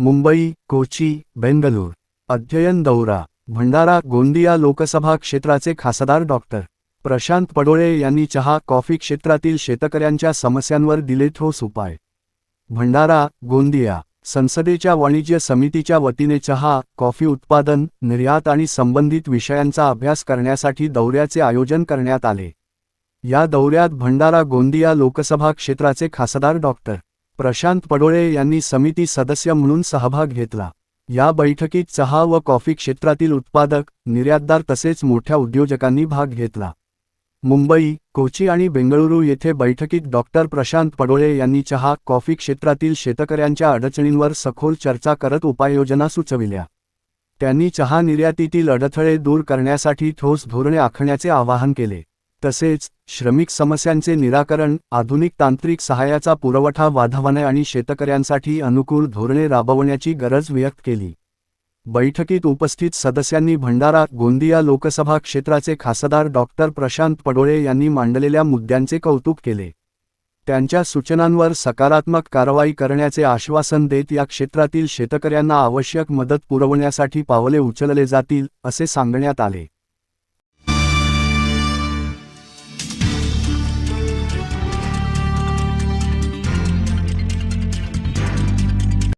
मुंबई कोची बेंगलूर. अध्ययन दौरा भंडारा गोंदिया लोकसभा क्षेत्राचे खासदार डॉक्टर प्रशांत पडोळे यांनी चहा कॉफी क्षेत्रातील शेतकऱ्यांच्या समस्यांवर दिले ठोस उपाय. भंडारा गोंदिया संसदेच्या वाणिज्य समितीच्या वतीने चहा कॉफी उत्पादन निर्यात आणि संबंधित विषयांचा अभ्यास करण्यासाठी दौऱ्याचे आयोजन करण्यात आले. या दौऱ्यात भंडारा गोंदिया लोकसभा क्षेत्राचे खासदार डॉक्टर प्रशांत पडोळे यांनी समिती सदस्य म्हणून सहभाग घेतला. या बैठकीत चहा व कॉफी क्षेत्रातील उत्पादक निर्यातदार तसेच मोठ्या उद्योजकांनी भाग घेतला. मुंबई कोची आणि बेंगळुरू येथे बैठकीत डॉक्टर प्रशांत पडोळे यांनी चहा कॉफी क्षेत्रातील शेतकऱ्यांच्या अडचणींवर सखोल चर्चा करत उपाययोजना सुचविल्या. त्यांनी चहा निर्यातीतील अडथळे दूर करण्यासाठी ठोस धोरणे आखण्याचे आवाहन केले. तसेच श्रमिक समस्यांचे निराकरण आधुनिक तांत्रिक सहाय्याचा पुरवठा वाढवणे आणि शेतकऱ्यांसाठी अनुकूल धोरणे राबवण्याची गरज व्यक्त केली. बैठकीत उपस्थित सदस्यांनी भंडारा गोंदिया लोकसभा क्षेत्राचे खासदार डॉक्टर प्रशांत पडोळे यांनी मांडलेल्या मुद्द्यांचे कौतुक केले. त्यांच्या सूचनांवर सकारात्मक कारवाई करण्याचे आश्वासन देत या क्षेत्रातील शेतकऱ्यांना आवश्यक मदत पुरवण्यासाठी पावले उचलले जातील असे सांगण्यात आले.